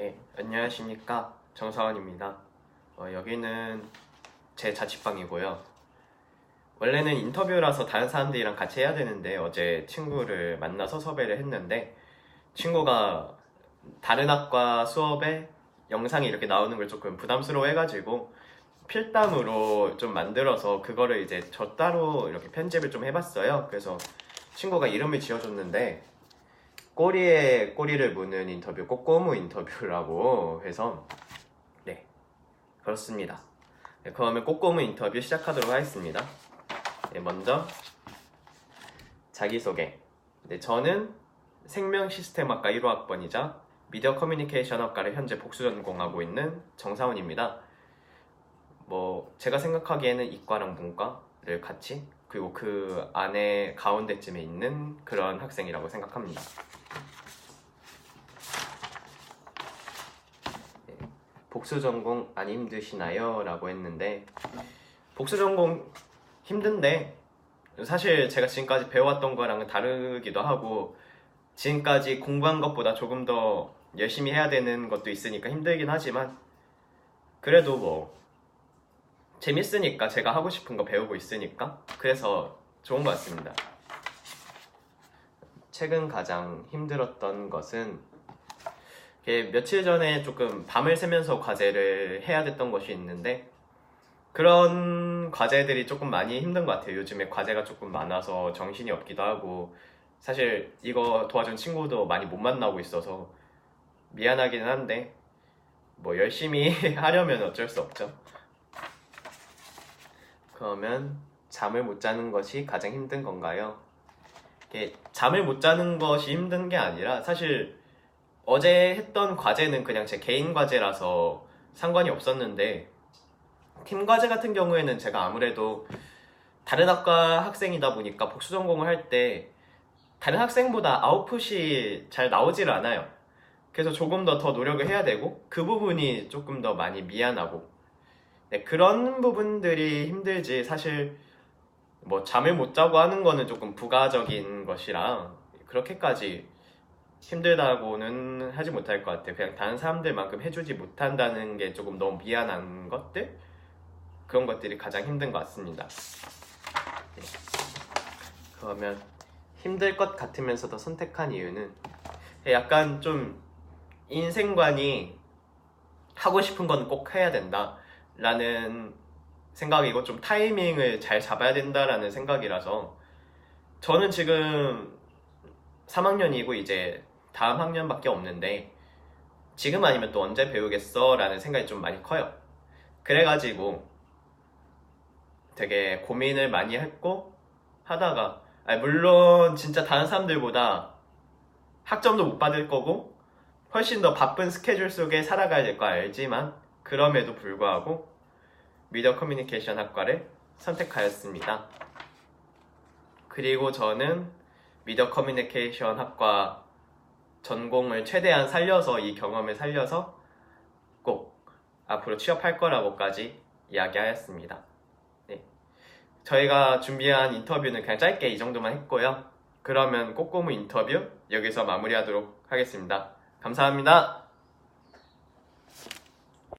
네, 안녕하십니까. 정사원입니다. 어, 여기는 제 자취방이고요. 원래는 인터뷰라서 다른 사람들이랑 같이 해야 되는데 어제 친구를 만나서 섭외를 했는데 친구가 다른 학과 수업에 영상이 이렇게 나오는 걸 조금 부담스러워 해가지고 필담으로 좀 만들어서 그거를 이제 저 따로 이렇게 편집을 좀 해봤어요. 그래서 친구가 이름을 지어줬는데 꼬리에 꼬리를 무는 인터뷰, 꼬꼬무 인터뷰라고 해서 네 그렇습니다. 네, 그러면 꼬꼬무 인터뷰 시작하도록 하겠습니다. 네, 먼저 자기소개. 네, 저는 생명시스템학과 1호 학번이자 미디어 커뮤니케이션 학과를 현재 복수 전공하고 있는 정사원입니다. 뭐 제가 생각하기에는 이과랑 문과를 같이 그리고 그 안에 가운데쯤에 있는 그런 학생이라고 생각합니다. 네, 복수 전공 안 힘드시나요? 라고 했는데 복수 전공 힘든데 사실 제가 지금까지 배워왔던 거랑은 다르기도 하고 지금까지 공부한 것보다 조금 더 열심히 해야 되는 것도 있으니까 힘들긴 하지만 그래도 뭐 재밌으니까 제가 하고 싶은 거 배우고 있으니까 그래서 좋은 것 같습니다. 최근 가장 힘들었던 것은 며칠 전에 조금 밤을 새면서 과제를 해야 됐던 것이 있는데 그런 과제들이 조금 많이 힘든 것 같아요. 요즘에 과제가 조금 많아서 정신이 없기도 하고 사실 이거 도와준 친구도 많이 못 만나고 있어서 미안하기는 한데 뭐 열심히 하려면 어쩔 수 없죠. 그러면 잠을 못 자는 것이 가장 힘든 건가요? 잠을 못 자는 것이 힘든 게 아니라 사실 어제 했던 과제는 그냥 제 개인 과제라서 상관이 없었는데 팀 과제 같은 경우에는 제가 아무래도 다른 학과 학생이다 보니까 복수 전공을 할 때 다른 학생보다 아웃풋이 잘 나오질 않아요. 그래서 조금 더 더 노력을 해야 되고 그 부분이 조금 더 많이 미안하고 네, 그런 부분들이 힘들지 사실 뭐 잠을 못 자고 하는 거는 조금 부가적인 것이라 그렇게까지 힘들다고는 하지 못할 것 같아요. 그냥 다른 사람들만큼 해주지 못한다는 게 조금 너무 미안한 것들 그런 것들이 가장 힘든 것 같습니다. 네. 그러면 힘들 것 같으면서도 선택한 이유는 약간 좀 인생관이 하고 싶은 건 꼭 해야 된다. 라는 생각이고 좀 타이밍을 잘 잡아야 된다라는 생각이라서 저는 지금 3학년이고 이제 다음 학년밖에 없는데 지금 아니면 또 언제 배우겠어? 라는 생각이 좀 많이 커요. 그래가지고 되게 고민을 많이 했고 하다가 아니 물론 진짜 다른 사람들보다 학점도 못 받을 거고 훨씬 더 바쁜 스케줄 속에 살아가야 될 거 알지만 그럼에도 불구하고 미디어 커뮤니케이션 학과를 선택하였습니다. 그리고 저는 미디어 커뮤니케이션 학과 전공을 최대한 살려서 이 경험을 살려서 꼭 앞으로 취업할 거라고까지 이야기하였습니다. 네. 저희가 준비한 인터뷰는 그냥 짧게 이 정도만 했고요. 그러면 꼬꼬무 인터뷰 여기서 마무리하도록 하겠습니다. 감사합니다.